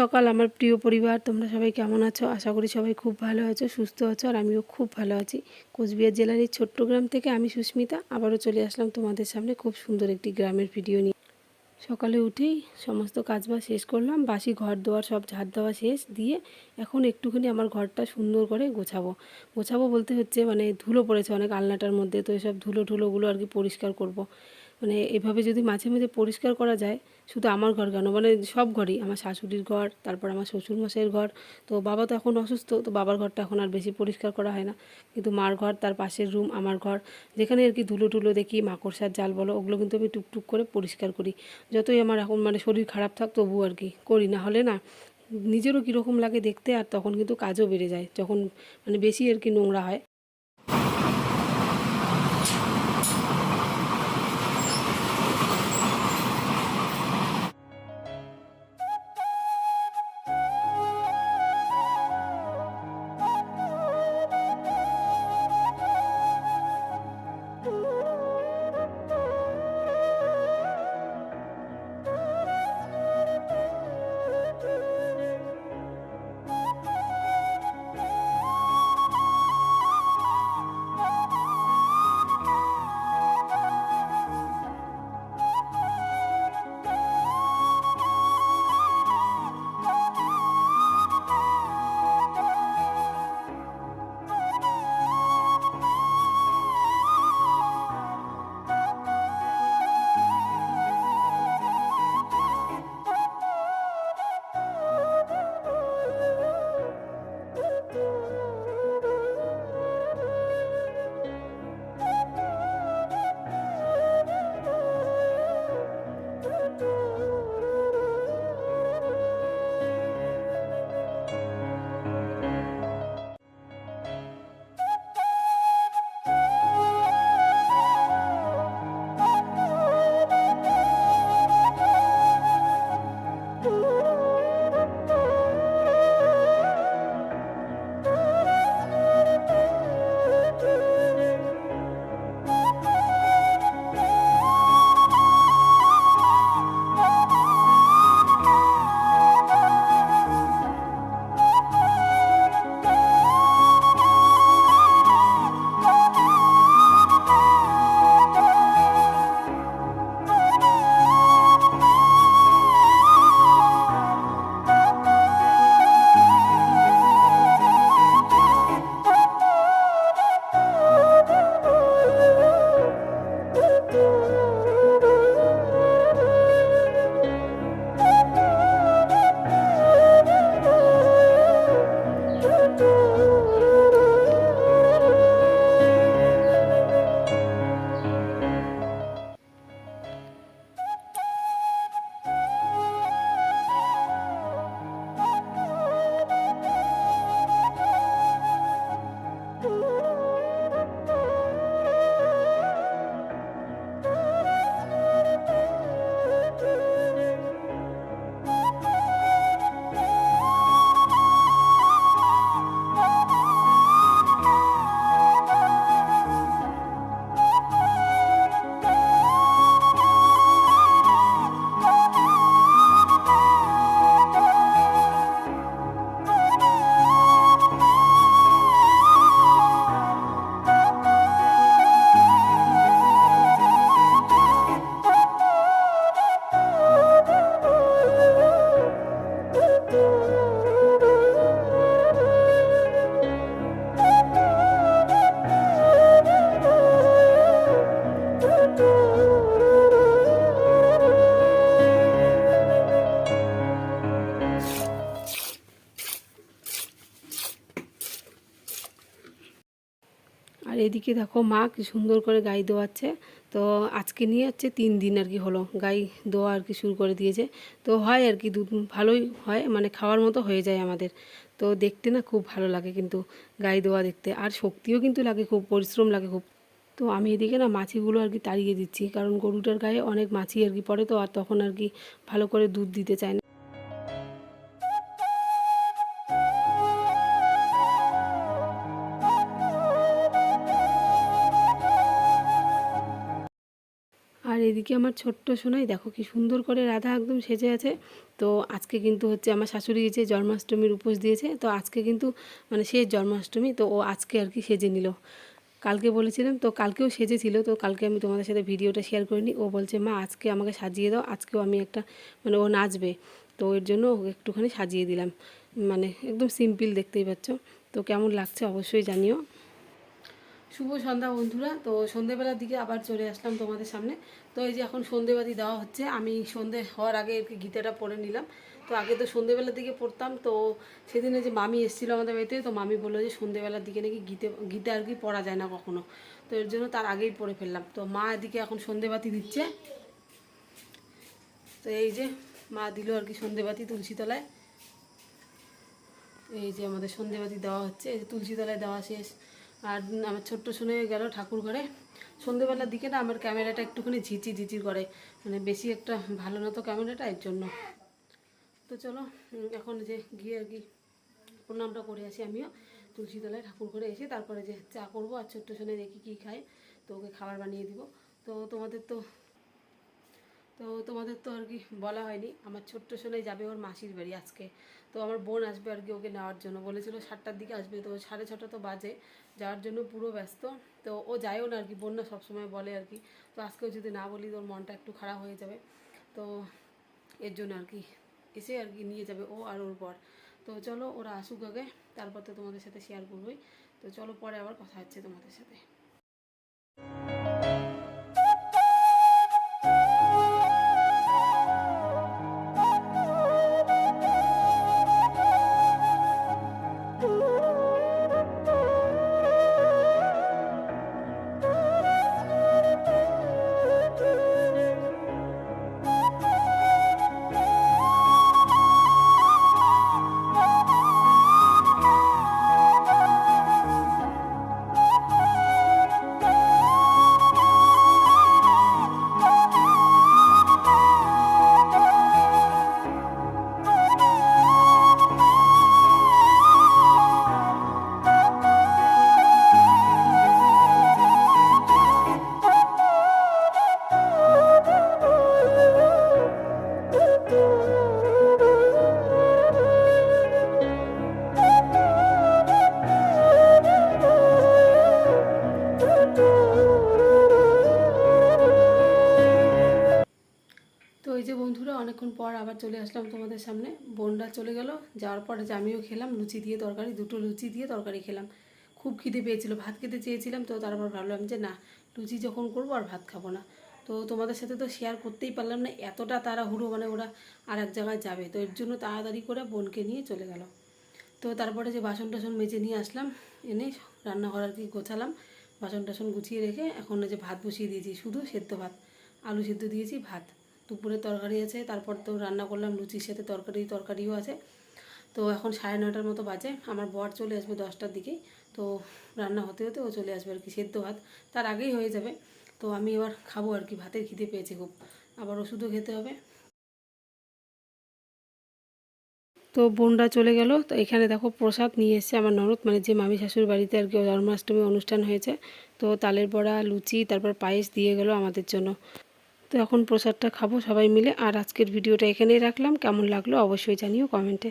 সকাল আমার প্রিয় পরিবার। তোমরা সবাই কেমন আছো? আশা করি সবাই খুব ভালো আছো, সুস্থ আছো, আর আমিও খুব ভালো আছি। কোচবিহার জেলার এই ছোট্ট গ্রাম থেকে আমি সুস্মিতা, আবারও চলে আসলাম তোমাদের সামনে খুব সুন্দর একটি গ্রামের ভিডিও নিয়ে। সকালে উঠেই সমস্ত কাজবাজ শেষ করলাম, বাসি ঘর দোয়ার সব ঝাড় দেওয়া শেষ দিয়ে এখন একটুখানি আমার ঘরটা সুন্দর করে গোছাবো। গোছাবো বলতে হচ্ছে মানে ধুলো পড়েছে অনেক আলনাটার মধ্যে, তো এসব ধুলো ধুলোগুলো আর কি পরিষ্কার করব। মানে এভাবে যদি মাঝে মাঝে পরিষ্কার করা যায়, শুধু আমার ঘর কেন? মানে সব ঘরই, আমার শাশুড়ির ঘর, তারপর আমার শ্বশুরমশাইয়ের ঘর। তো বাবা তো এখন অসুস্থ, তো বাবার ঘরটা এখন আর বেশি পরিষ্কার করা হয় না। কিন্তু মার ঘর, তার পাশের রুম আমার ঘর, যেখানে আর কি ধুলো টুলো দেখি, মাকড়সার জাল বলো, ওগুলো কিন্তু আমি টুকটুক করে পরিষ্কার করি। যতই আমার এখন মানে শরীর খারাপ থাক তবু আর কি করি। না হলে না, নিজেরও কীরকম লাগে দেখতে, আর তখন কিন্তু কাজও বেড়ে যায়। যখন মানে বেশি আর কি নোংরা হয়। এদিকে দেখো মা কি সুন্দর করে গাই দোয়াচ্ছে। তো আজকে নিয়ে হচ্ছে তিন দিন আর কি হলো গাই দোয়া আর কি শুরু করে দিয়েছে। তো হয় আর কি দুধ ভালোই হয় মানে খাওয়ার মতো হয়ে যায় আমাদের। তো দেখতে না খুব ভালো লাগে কিন্তু গাই দোয়া দেখতে। আর শক্তিও কিন্তু লাগে, খুব পরিশ্রম লাগে খুব। তো আমি এদিকে না মাছিগুলো আর কি তাড়িয়ে দিচ্ছি, কারণ গরুটার গায়ে অনেক মাছি আর কি পড়ে তো, আর তখন আর কি ভালো করে দুধ দিতে চায় না। এদিকে আমার ছোট্ট সোনাই, দেখো কি সুন্দর করে রাধা একদম সেজে আছে। তো আজকে কিন্তু হচ্ছে আমার শাশুড়ি যে জন্মাষ্টমীর উপোস দিয়েছে, তো আজকে কিন্তু মানে সে জন্মাষ্টমী, তো ও আজকে আর কি সেজে নিল। কালকে বলেছিলাম, তো কালকেও সেজেছিল, তো কালকে আমি তোমাদের সাথে ভিডিওটা শেয়ার করিনি। ও বলছে, মা, আজকে আমাকে সাজিয়ে দাও, আজকেও আমি একটা মানে ও নাচবে। তো এর জন্য ওকে একটুখানি সাজিয়ে দিলাম। মানে একদম সিম্পল দেখতেই পাচ্ছ। তো কেমন লাগছে অবশ্যই জানিও। শুভ সন্ধ্যা বন্ধুরা। তো সন্ধেবেলার দিকে আবার চলে আসলাম তোমাদের সামনে। তো এই যে এখন সন্ধেবাতি দেওয়া হচ্ছে, আমি সন্ধে হওয়ার আগে গীতাটা পড়ে নিলাম। তো আগে তো সন্ধেবেলার দিকে পড়তাম, তো সেদিনে যে মামি এসেছিল আমাদের বাড়িতে, তো মামি বলল যে সন্ধেবেলার দিকে নাকি গীতে, গীতা আর কি পড়া যায় না কখনো। তো এর জন্য তার আগেই পড়ে ফেললাম। তো মা এদিকে এখন সন্ধেবাতি দিচ্ছে। তো এই যে মা দিল আর কি সন্ধেবাতি তুলসীতলায়। এই যে আমাদের সন্ধেবাতি দেওয়া হচ্ছে, এই যে তুলসীতলায় দেওয়া শেষ। আর আমার ছোট্ট শুনে গেল ঠাকুর ঘরে। সন্ধেবেলার দিকে না আমার ক্যামেরাটা একটুখানি ঝিচি ঝিচি করে। মানে বেশি একটা ভালো না তো ক্যামেরাটা, এর জন্য। তো চলো এখন যে গিয়ে আর কি প্রণামটা করে আসি আমিও। তুলসীতলায় ঠাকুর করে এসে তারপরে যে চা করব আর ছোট্ট শুনে দেখি কী খায়, তো ওকে খাবার বানিয়ে দিব। তো তোমাদের তো তো তোমাদের তো আর কি বলা হয়নি। আমার ছোট্ট সোনাই যাবে ওর মাসির বাড়ি আজকে। তো আমার বোন আসবে আর কি ওকে নেওয়ার জন্য। বলেছিল সাতটার দিকে আসবে। তো সাড়ে ছটা তো বাজে। যাওয়ার জন্য পুরো ব্যস্ত। তো ও যায়ও না আর কি। বোন না সবসময় বলে আর কি। তো আজকেও যদি না বলি, তোর মনটা একটু খারাপ হয়ে যাবে। তো এর জন্য আর কি এসে আর কি নিয়ে যাবে ও আর ওর পর তো চলো, ওরা আসুক আগে। তারপর তো তোমাদের সাথে শেয়ার করবোই। তো চলো, পরে আবার কথা হচ্ছে তোমাদের সাথে। অনেকক্ষণ পর আবার চলে আসলাম তোমাদের সামনে। বোনরা চলে গেল, যাওয়ার পরে যে আমিও খেলাম, লুচি দিয়ে তরকারি, দুটো লুচি দিয়ে তরকারি খেলাম। খুব খিদে পেয়েছিল, ভাত খেতে চেয়েছিলাম তো তারপর ভাবলাম যে না, লুচি যখন করব আর ভাত খাব না। তো তোমাদের সাথে তো শেয়ার করতেই পারলাম না, এতটা তারা হুড়ো মানে ওরা আর এক জায়গায় যাবে। তো এর জন্য তাড়াতাড়ি করে বোনকে নিয়ে চলে গেল। তো তারপরে যে বাসন টাসন মেজে নিয়ে আসলাম, এনে রান্নাঘর আর কি গোছালাম। বাসন টাসন গুছিয়ে রেখে এখন যে ভাত বসিয়ে দিয়েছি, শুধু সেদ্ধ ভাত, আলু সেদ্ধ দিয়েছি, ভাত। দুপুরে তরকারি আছে, তারপর তো রান্না করলাম লুচির সাথে তরকারি, তরকারিও আছে। তো এখন সাড়ে নটার মতো বাজে, আমার বর চলে আসবে দশটার দিকেই তো রান্না হতে হতে ও চলে আসবে আর কি, সেদ্ধ ভাত। তার আগেই হয়ে যাবে। তো আমি এবার খাব আর কি, ভাতের খিদে পেয়েছে খুব। আবার ওষুধও খেতে হবে। তো বোনরা চলে গেল। তো এখানে দেখো প্রসাদ নিয়ে এসেছে আমার ননদ মানে যে মামি শাশুর বাড়িতে আর কি জন্মাষ্টমী অনুষ্ঠান হয়েছে। তো তালের বড়া, লুচি, তারপর পায়েস দিয়ে গেল আমাদের জন্য। তো এখন প্রসাদটা খাব সবাই মিলে। আর আজকের ভিডিওটা এখানেই রাখলাম। কেমন লাগল অবশ্যই জানিও কমেন্টে।